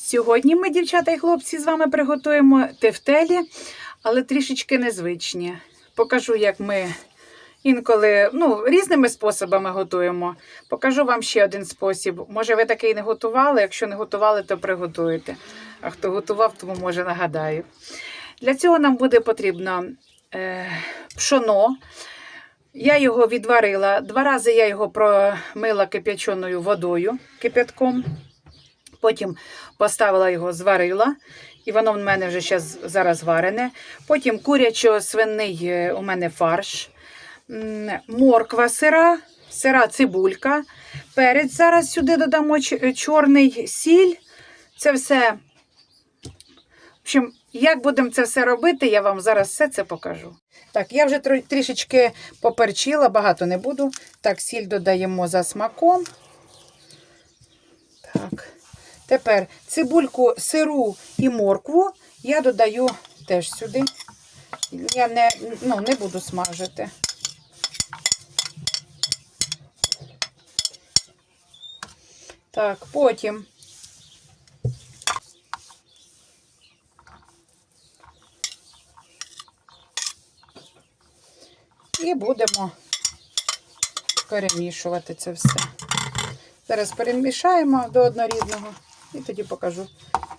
Сьогодні ми, дівчата і хлопці, з вами приготуємо тефтелі, але трішечки незвичні. Покажу, як ми інколи ну, різними способами готуємо. Покажу вам ще один спосіб. Може, ви такий не готували. Якщо не готували, то приготуєте. А хто готував, тому може нагадаю. Для цього нам буде потрібно е, пшоно. Я його відварила. Два рази я його промила кип'яченою водою кип'ятком. Потім поставила його, зварила, і воно в мене вже щас, зараз варене. Потім курячо-свиний е, у мене фарш, морква сира, сира цибулька. Перець зараз сюди додамо чорний сіль. Це все. В общем, як будемо це все робити, я вам зараз все це покажу. Так, я вже трішечки поперчила, багато не буду. Так, сіль додаємо за смаком. Так. Тепер цибульку, сиру і моркву я додаю теж сюди. Я не, ну, не буду смажити. Так, потім. І будемо перемішувати це все. Зараз перемішаємо до однорідного і тоді покажу,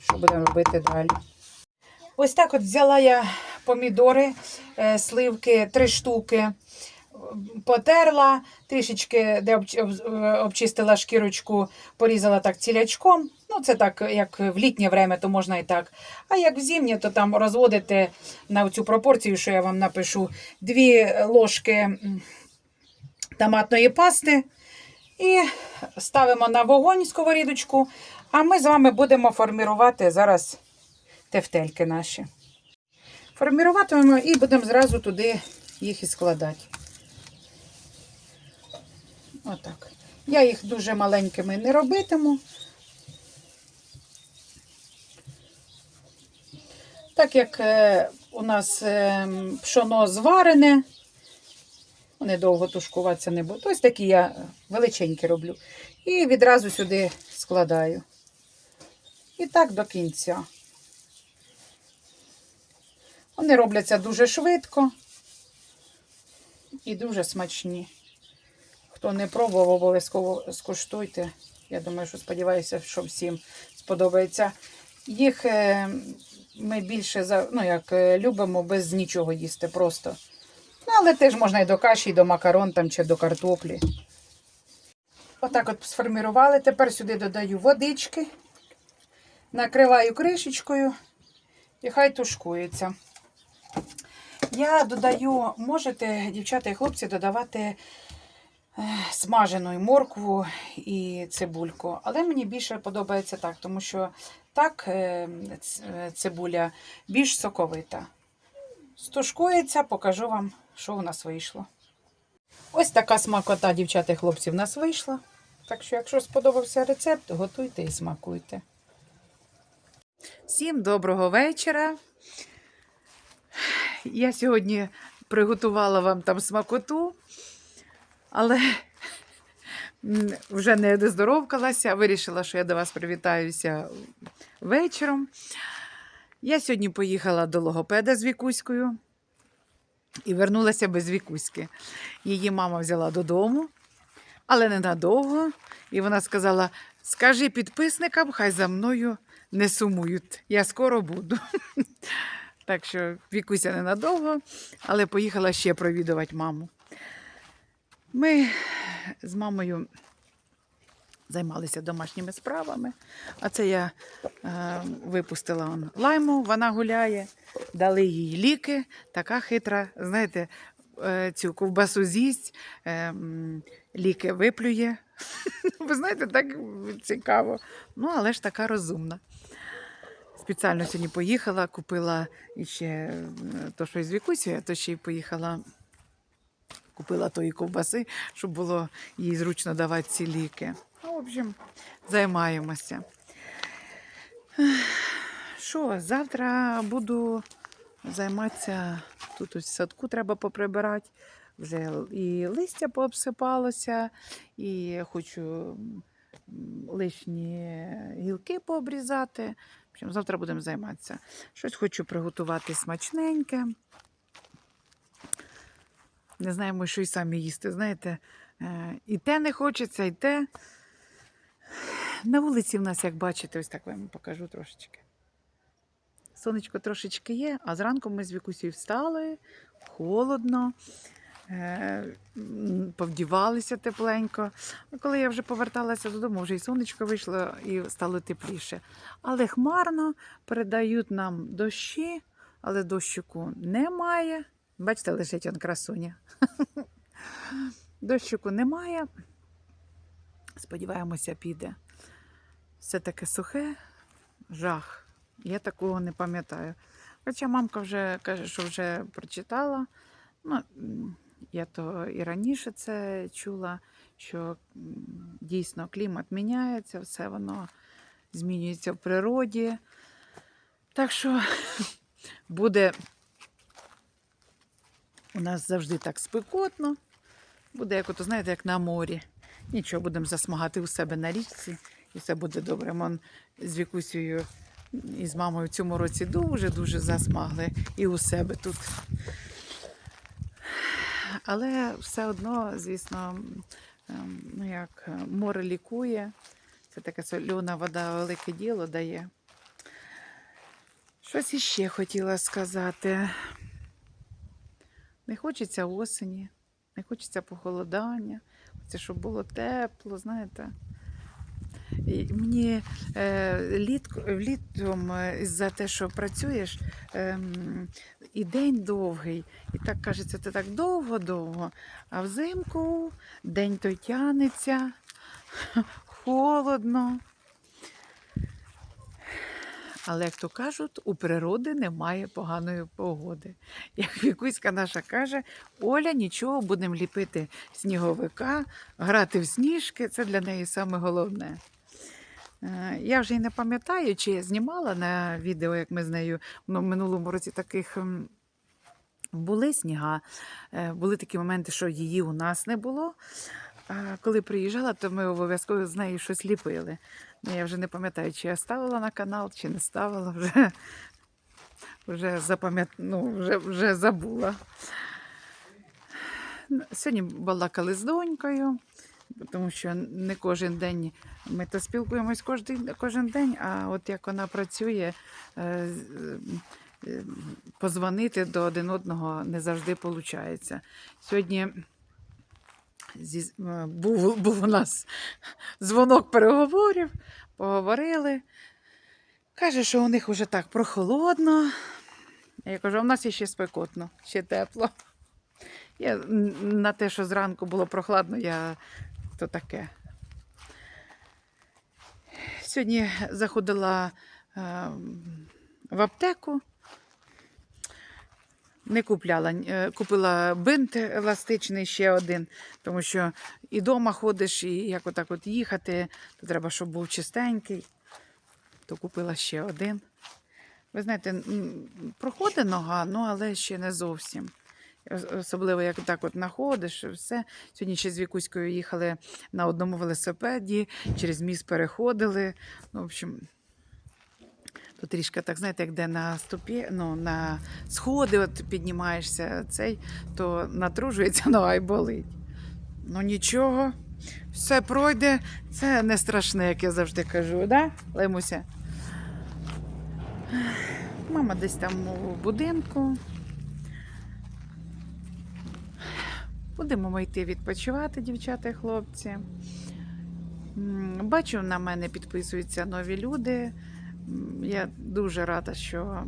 що будемо робити далі. Ось так от взяла я помідори, е, сливки, три штуки, потерла, трішечки де е, обчистила шкірочку, порізала так цілячком. Ну, це так, як в літнє время, то можна і так. А як в зимнє, то там розводите на цю пропорцію, що я вам напишу, дві ложки томатної пасти. І ставимо на вогонь сковорідочку, а ми з вами будемо формувати зараз тефтельки наші. Форміруватимемо і будемо зразу туди їх і складати. Отак. Я їх дуже маленькими не робитиму. Так як е, у нас е, пшоно зварене, вони довго тушкуватися не будуть. Ось такі я величенькі роблю. І відразу сюди складаю. І так до кінця. Вони робляться дуже швидко і дуже смачні. Хто не пробував, обов'язково скуштуйте. Я думаю, що сподіваюся, що всім сподобається. Їх е, ми більше ну, як, е, любимо без нічого їсти просто. Ну, але теж можна і до каші, і до макарон там, чи до картоплі. Отак от сформірували. Тепер сюди додаю водички, накриваю кришечкою і хай тушкується. Я додаю, можете, дівчата і хлопці, додавати е, смажену моркву і цибульку. Але мені більше подобається так, тому що так е, е, цибуля більш соковита. Стушкується, покажу вам, що у нас вийшло. Ось така смакота, дівчата і хлопці, в нас вийшла. Так що, якщо сподобався рецепт, готуйте і смакуйте. Всім доброго вечора. Я сьогодні приготувала вам там смакоту, але вже не доздоровкалася, вирішила, що я до вас привітаюся вечором. Я сьогодні поїхала до логопеда з Вікуською і вернулася без Вікуськи. Її мама взяла додому, але ненадовго. І вона сказала: скажи підписникам, хай за мною не сумують. Я скоро буду. Так що Вікуся ненадовго, але поїхала ще провідувати маму. Ми з мамою займалися домашніми справами. А це я е, випустила он лайму, вона гуляє, дали їй ліки. Така хитра, знаєте, е, цю ковбасу з'їсть, е, ліки виплює. Ви знаєте, так цікаво. Ну, але ж така розумна. Спеціально сьогодні поїхала, купила іще е, то, що із Вікусі, то ще й поїхала, купила тої ковбаси, щоб було їй зручно давати ці ліки. Ну, в общем, займаємося. Що, завтра буду займатися. Тут ось в садку треба поприбирати. Вже і листя пообсипалося, і хочу лишні гілки пообрізати. В завтра будемо займатися. Щось хочу приготувати смачненьке. Не знаємо, що й самі їсти. Знаєте, е, і те не хочеться, і те. На вулиці в нас, як бачите, ось так вам покажу трошечки. Сонечко трошечки є, а зранку ми з Вікусею встали, холодно, повдівалися тепленько. Коли я вже поверталася додому, вже і сонечко вийшло і стало тепліше. Але хмарно передають нам дощі, але дощику немає. Бачите, лежить он красуня. Дощику немає. Сподіваємося, піде. Все таке сухе, жах. Я такого не пам'ятаю. Хоча мамка вже каже, що вже прочитала. Ну, я то і раніше це чула, що дійсно клімат міняється, все воно змінюється в природі. Так що буде у нас завжди так спекотно. Буде, як ото, знаєте, як на морі. Нічого, будемо засмагати у себе на річці, і все буде добре. Мон з Вікусею і з мамою в цьому році дуже-дуже засмагли і у себе тут. Але все одно, звісно, ем, ну як е, море лікує. Це така сольона вода велике діло дає. Щось іще хотіла сказати. Не хочеться осені, не хочеться похолодання, хочеться, щоб було тепло, знаєте. Мені е, літ, літом е, за те, що працюєш, ем, і день довгий, і так кажеться, це так довго-довго. А взимку день той тянеться, холодно. Але, як то кажуть, у природи немає поганої погоди. Як Вікуська наша каже, Оля, нічого, будемо ліпити сніговика, грати в сніжки це для неї саме головне. Е, Я вже й не пам'ятаю, чи я знімала на відео, як ми з нею в минулому році таких були сніга. Е, Були такі моменти, що її у нас не було. Коли приїжджала, то ми обов'язково з нею щось ліпили. Ну, Я вже не пам'ятаю, чи я ставила на канал, чи не ставила, вже, вже, запам'ят... ну, вже, вже забула. Сьогодні балакали з донькою, тому що не кожен день ми то спілкуємось кожен, кожен день, а от як вона працює, е, е, позвонити до один одного не завжди виходить. Сьогодні зі, е, був, був у нас дзвонок переговорів, поговорили. Каже, що у них вже так прохолодно. Я кажу, в нас ще спекотно, ще тепло. Я, на те, що зранку було прохладно, я то таке. Сьогодні заходила е, в аптеку. Не купляла, е, купила бинт еластичний ще один, тому що і вдома ходиш, і як отак от їхати, то треба, щоб був чистенький. То купила ще один. Ви знаєте, проходить нога, ну але ще не зовсім. Ос- Особливо, як так от находиш, все. Сьогодні ще з Вікуською їхали на одному велосипеді, через міст переходили. Ну, в общем, то трішки так, знаєте, як де на ступі, ну, на сходи от піднімаєшся, цей, то натружується нога і болить. Ну нічого, все пройде, це не страшне, як я завжди кажу, да, Лемуся? Мама десь там у будинку. Будемо ми йти відпочивати, дівчата і хлопці. Бачу, на мене підписуються нові люди. Я дуже рада, що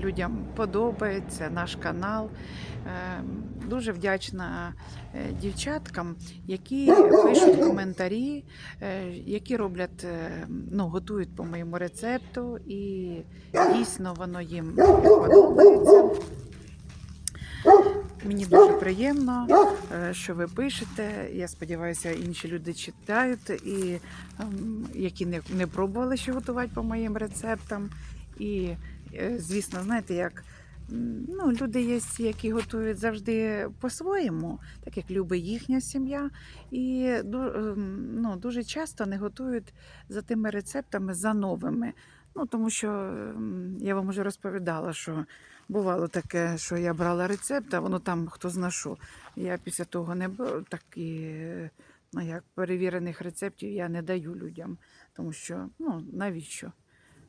людям подобається наш канал. Е, Дуже вдячна е, дівчаткам, які пишуть коментарі, е, які роблять, ну, готують по моєму рецепту, і дійсно воно їм подобається. Мені дуже приємно, е, що ви пишете. Я сподіваюся, інші люди читають, і ем, які не, не пробували ще готувати по моїм рецептам. І, е, звісно, знаєте, як ну, люди є, які готують завжди по-своєму, так як любить їхня сім'я. І ем, ну, дуже часто не готують за тими рецептами, за новими. Ну, тому що я вам вже розповідала, що бувало таке, що я брала рецепт, а воно там хто зна що. Я після того не так і, ну, як перевірених рецептів я не даю людям. Тому що, ну, навіщо?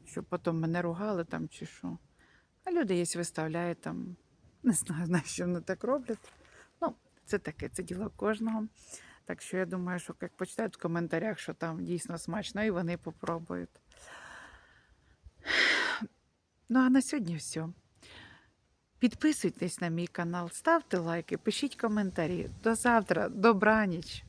Щоб потім мене ругали там чи що. А люди є виставляють там, не знаю, на що вони так роблять. Ну, це таке, це діло кожного. Так що я думаю, що як почитають в коментарях, що там дійсно смачно, і вони попробують. Ну, а на сьогодні все. Підписуйтесь на мій канал, ставте лайки, пишіть коментарі. До завтра, добраніч!